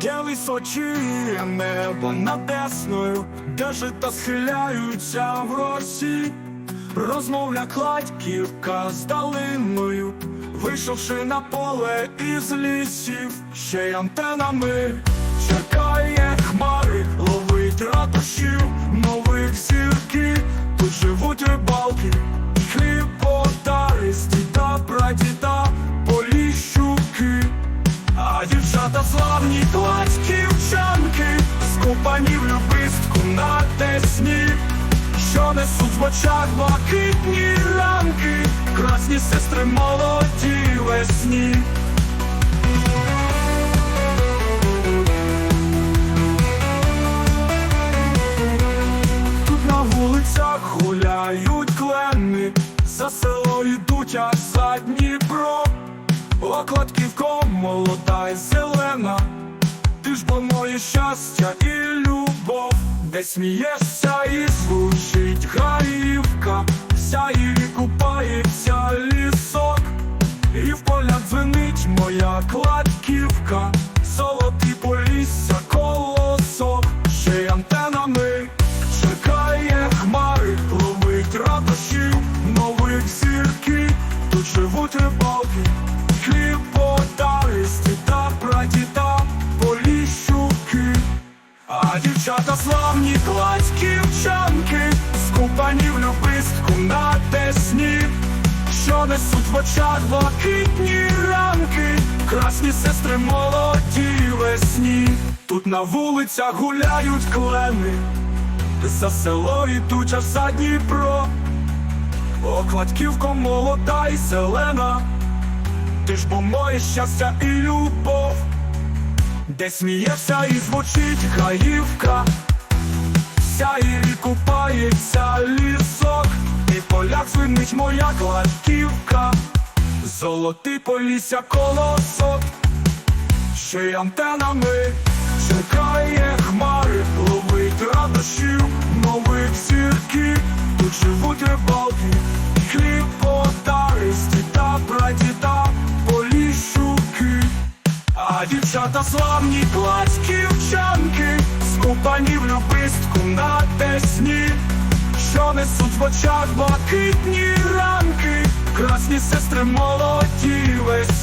де височі небо над Десною, де жита схиляються в росі, розмовля кладьківка з долиною, вийшовши на поле із лісів, ще й антенами чекає хмари, несуть в очах блакитні ранки, красні сестри молоді весні. Тут на вулицях гуляють клени, за село йдуть аж за Дніпро. Окладківко молода й зелена, ти ж бо моє щастя і любов, де смієшся і звучить гаївка, сяє і купається лісок, і в полях дзвенить моя кладківка, золотий полісся колосок, ще й антенами чекає хмари, ловить радощів, нових зірки, тут живуть рибалки, хлібодари, з діда, прадіда, поліщуки. А дівчата славні класьківчанки, скупані в любистку на тесні, що несуть в очах блакитні ранки, красні сестри молоді весні. Тут на вулицях гуляють клени, за село йдуть аж за Дніпро, Окладківко молода і зелена, ти ж бо щастя і любов, де смієшся і звучить гаївка, сяє купається лісок, і в полях звинить моя кладківка, золотий полісся колосок, ще й антенами чекає хмари, ловить радощів, нових зірки, тут живуть рибалки, хлібодари, з діда, прадіда, поліщуки. А дівчата славні класьківчанки, в любистку на тесні, що несуть в очах блакитні ранки, красні сестри молоді весні.